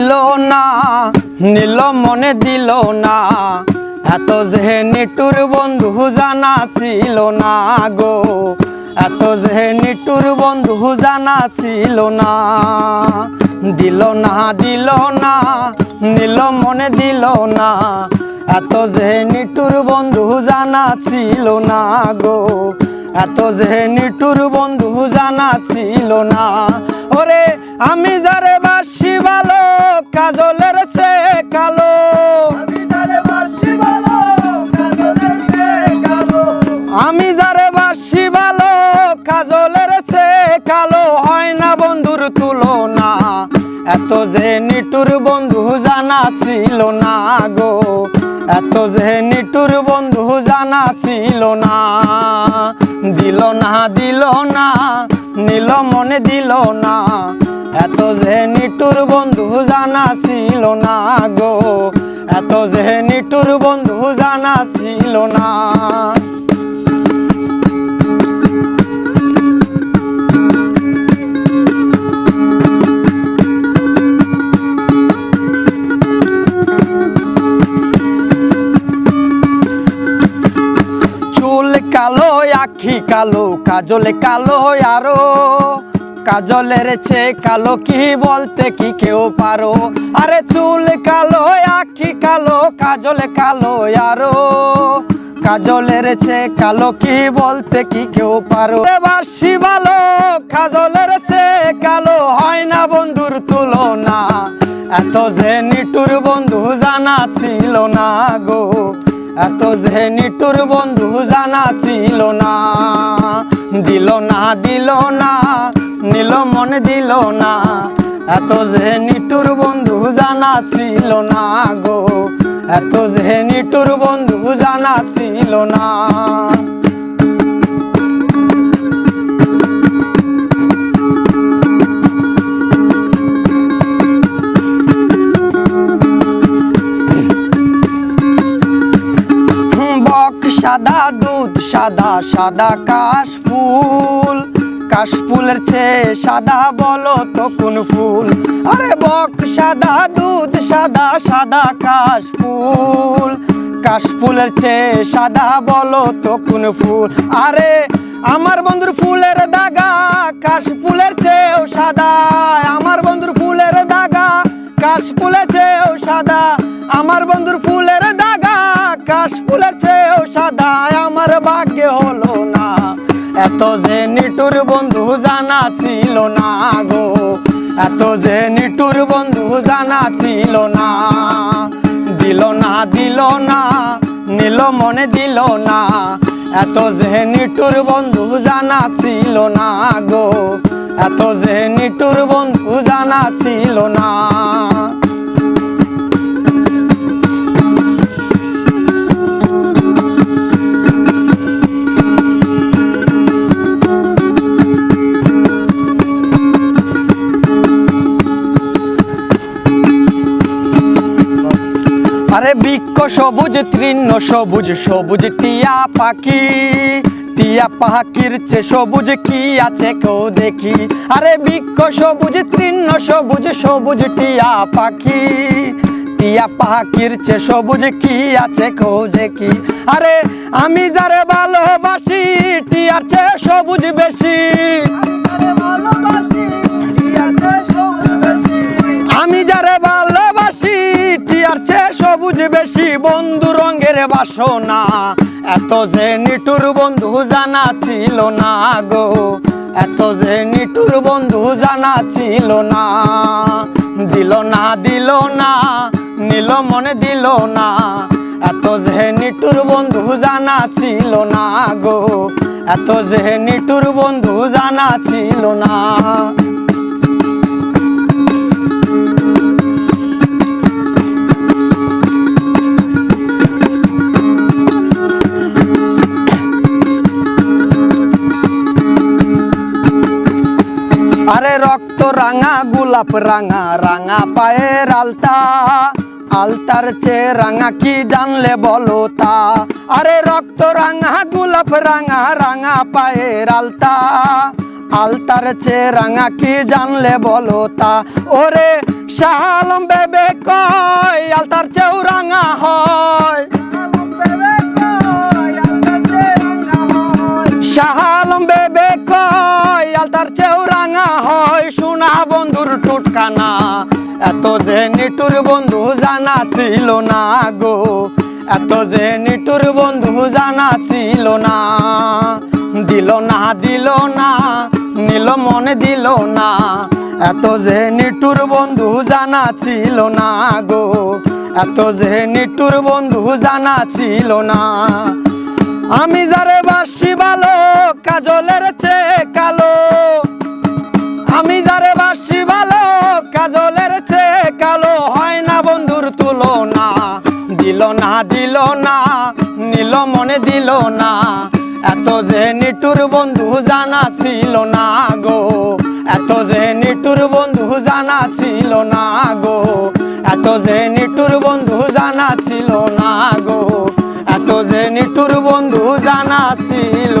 দিল না, নীল মনে দিল না। এত যে নিটুর বন্ধু জানা ছিল না গো। এত যে নিটুর বন্ধু জানা ছিল না। দিল না দিল না, নীল মনে দিল না। এত যে নিটুর বন্ধু জানা ছিল না গো। এত যে নিটুর বন্ধু জানা ছিল না। ওরে আমি যারে বাসি ভালো কাজলের সে কালো। আমি যারে বাসি ভালো কাজলের সে কালো। হয় না বন্ধুর তুলনা এত যে নিটুর বন্ধু জানা ছিল না গো। এত যে নিটুর বন্ধু জানা ছিল না। দিল না দিল না, নীল মনে দিল না। এত যে নিটুর বন্ধু জানা ছিল না গো, এত যে নিটুর বন্ধু জানা ছিল না। কালো আখি, কালো কাজলে, কালো আরও। কাজলের চেয়ে কালো কি বলতে কি কেউ পারো? আরে চুল কালো, আখি কালো, কাজলে, কালো আরও। কাজলের চেয়ে কালো কি বলতে কি কেউ পারো? বাসি ভালো কাজলের চেয়ে কালো হয় না বন্ধুর তুলনা। এত যে নিটুর বন্ধু জানা ছিল না গো। এত যে নিটুর বন্ধু জানা ছিল না। দিল না দিল না, নিল মনে দিল না। এত যে নিটুর বন্ধু জানা ছিল না গো। এত যে নিটুর বন্ধু জানা ছিল না। সাদা দুধ, সাদা সাদা কাশ ফুল কাশ ফুলের চেয়ে সাদা বলো তো কোন ফুল? আরে বক, সাদা দুধ, সাদা সাদা কাশ ফুল কাশ ফুলের চেয়ে সাদা বলো তো কোন ফুল? আরে আমার বন্ধুর ফুলের দাগা কাশ ফুলের চেয়েও সাদা। আমার বন্ধুর ফুলের দাগা কাশ ফুলের চেয়েও সাদা। আমার বন্ধুর ফুলের দাগা কাশ ফুলের চেয়েও এত যে নিটুর বন্ধু জানা ছিল না গো, এত যে নিটুর বন্ধু জানা ছিল না। দিল না দিল না, নিল মনে দিল না, এত যে নিটুর বন্ধু জানা ছিল না গো, এত যে নিটুর বন্ধু জানা ছিল না। আরে বৃক্ষ সবুজ, তৃণ সবুজ সবুজ টিয়া পাখি। টিয়া পাখির চে সবুজ কি আছে কেউ দেখি? আরে বৃক্ষ সবুজ, তৃণ সবুজ সবুজ টিয়া পাখি। টিয়া পাখির চে সবুজ কি আছে কেউ দেখি? আরে আমি যারে ভালোবাসি, টিয়ার চেয়ে সবুজ বেশি। বন্ধু রঙের বাসনা। এত যে নিটুর বন্ধু জানা ছিল না গো। এত যে নিটুর বন্ধু জানা ছিল না। দিল না দিল না, নিল মনে দিল না। এত যে নিটুর বন্ধু জানা ছিল না গো। এত যে নিটুর বন্ধু জানা ছিল না। আরে রক্ত রাঙা, গোলাপ রাঙা রাঙা পায়ের আলতা। আলতার চেয়ে রাঙা কি জানলে বলো তা? আরে রক্ত রাঙা, গোলাপ রাঙা রাঙা পায়ের আলতা। আলতার চেয়ে রাঙা কি জানলে বলো তা? ওরে শাহালম বেবে কয়, আলতার বন্ধুর এত যে নিটুর বন্ধু জানা ছিল না গো। এত যে নিটুর বন্ধু জানা ছিল না। দিল না দিল না, নিল মনে দিল না। এত যে নিটুর বন্ধু জানা ছিল না গো। এত যে নিটুর বন্ধু জানা ছিল না। আমি যারে দিল না দিল না, নীল মনে দিল না। এত যে নিটুর বন্ধু জানা ছিল না গো, এত যে নিটুর বন্ধু জানা ছিল না গো, এত যে নিটুর বন্ধু জানা ছিল না গো, এত যে নিটুর বন্ধু জানা ছিল